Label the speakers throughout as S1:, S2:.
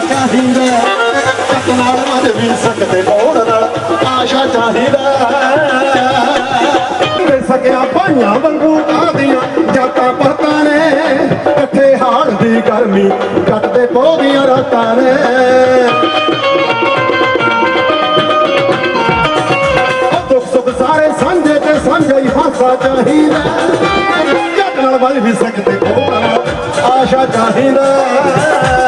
S1: ਚਾਹੀਦਾ ਚੱਕ ਨਾਲ ਮਨ ਵੀ ਸਕਦੇ ਲੋੜ ਨਾਲ ਆਸ਼ਾ ਚਾਹੀਦਾ ਵੇ ਸਕਿਆ ਭਾਈਆਂ ਵਾਂਗੂ ਆਦੀਆਂ ਜਾਤਾਂ ਪਤਾਂ ਨੇ ਇਕੱਠੇ ਹਾਲ ਦੀ ਗਰਮੀ ਕੱਟਦੇ ਪੋਦੀਆਂ ਰਾਤਾਂ ਨੇ ਉਹ ਸਾਰੇ ਸਾਂਝੇ ਤੇ ਸਾਂਝਾ ਹੀ ਹਾਸਾ ਚਾਹੀਦਾ ਜੱਟ ਨਾਲ ਵੱਲ ਵੀ ਸਕਦੇ ਕੋਲ ਆਸ਼ਾ ਚਾਹੀਦਾ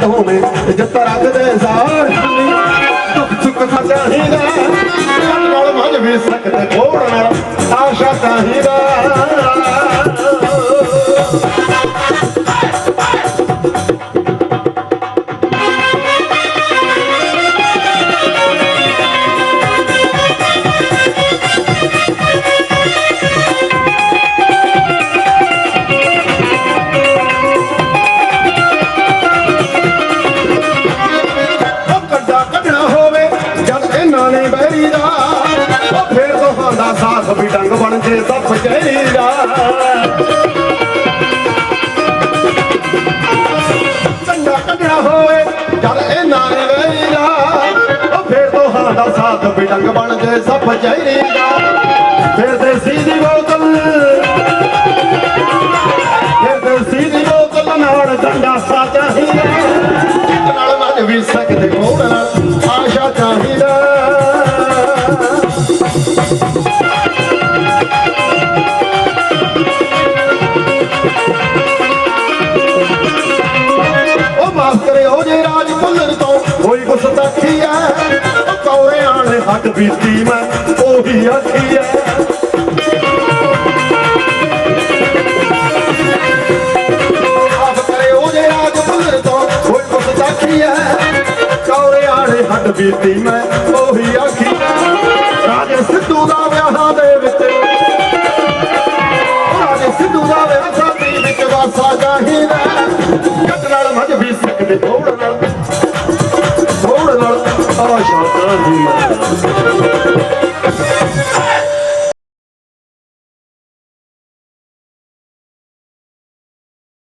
S1: ਮਿਹਨਤ ਦੋਵੇਂ ਜਿੱਤ ਰੱਖਦੇ ਸਾਰ ਦੀ ਦੁੱਖ ਸੁੱਖ ਸਾਡਾ ਹੀ ਨਾਲ ਮਨ ਵੀ ਸਕਦੇ ਕੋੜ ਨਾਲ ਆਸ਼ਾ ਚਾਹੀਦਾ ਉਹ ਦਾ ਸਾਥ ਵੀ ਡੰਗ ਬਣ ਜੇ ਸੱਪ ਚਹਿਰੀ ਦਾ ਕੱਢਣਾ ਹੋਵੇ ਜਦ ਇਹਨਾਂ ਨੇ ਬਹਿਰੀ ਉਹ ਫੇਰ ਦੋਹਾਂ ਦਾ ਸਾਥ ਵੀ ਡੰਗ ਬਣ ਜੇ ਸੱਪ ਚਹਿਰੀ ਫੇਰ ਦੇਸੀ ਦੀ ਬੋਤਲ। ਫਿਰ ਦੇਸੀ ਦੀ ਬੋਤਲ ਨਾਲ ਡੰਡਾ ਸਾ ਬੀਤੀ ਮੈਂ ਉਹੀ ਆਖੀ ਐ। ਆਪ ਕਰੇ ਉਹਦੇ ਰਾਜ ਭੁੱਲਰ ਤੋਂ ਕੋਈ ਕੁਛ ਸਾਖੀ ਐ। ਕੌਰੇ ਆੜੇ ਹੱਡ ਬੀਤੀ ਮੈਂ ਉਹੀ ਆਖੀ ਰਾਜੇ ਸਿੱਧੂ ਦਾ ਵਿਆਹਾਂ ਦੇ ਵਿੱਚ। ਰਾਜੇ ਸਿੱਧੂ ਦਾ ਵਿਆਹ ਸਾਥੀ ਵਿੱਚ ਵਾਸਾ ਚਾਹੀਦਾ।